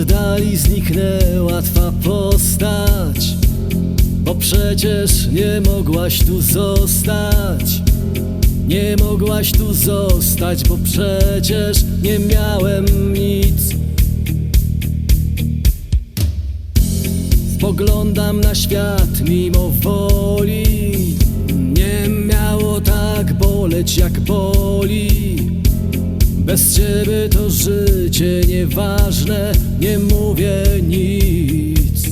oddali zniknęła twa postać Bo przecież nie mogłaś tu zostać. Nie mogłaś tu zostać, bo przecież nie miałem nic. Spoglądam na świat mimo woli. Nie miało tak boleć jak boli Bez ciebie to życie nieważne Nie mówię nic.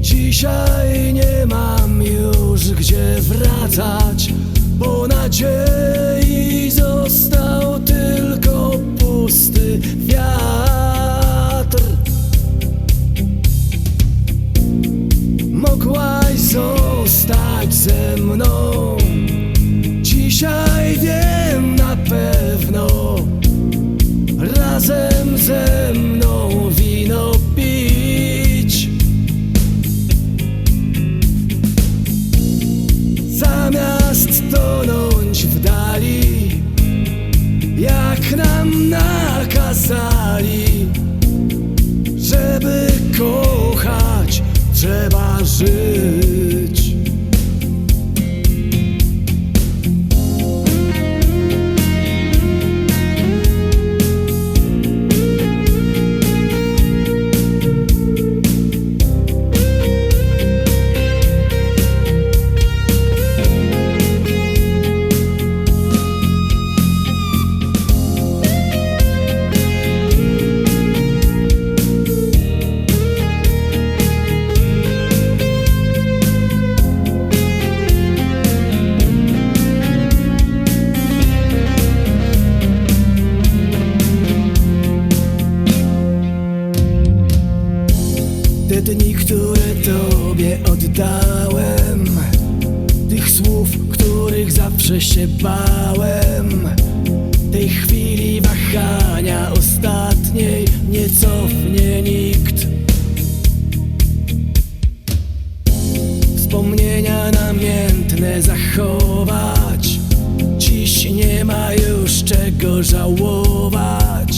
Dzisiaj nie mam już gdzie wracać Po nadziei został tylko pusty wiatr. Mogłaś zostać ze mną Dzisiaj wiem na pewno Razem ze mną wino pić. Zamiast tonąć w dali Jak nam nakazali Żeby kochać trzeba żyć Te dni, które Tobie oddałem. Tych słów, których zawsze się bałem. Tej chwili wahania ostatniej Nie cofnie nikt. Wspomnienia namiętne zachować. Dziś nie ma już czego żałować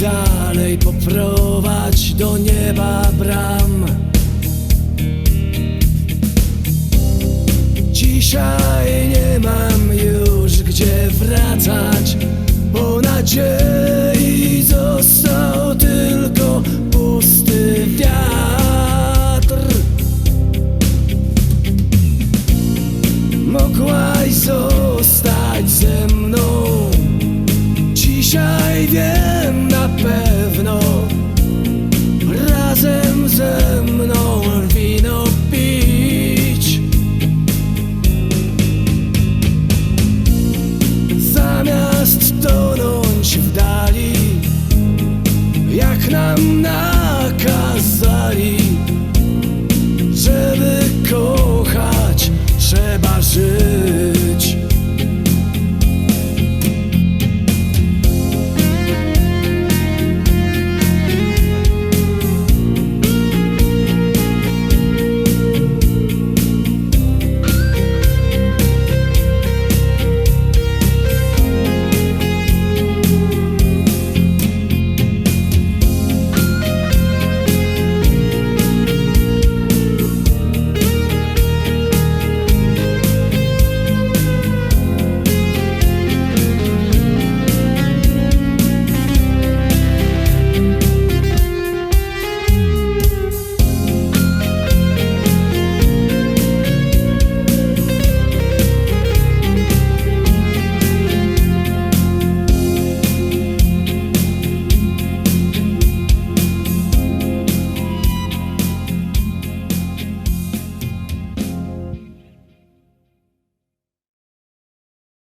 dalej poprowadź do nieba bram. Dzisiaj nie mam już gdzie wracać, bo nadzieja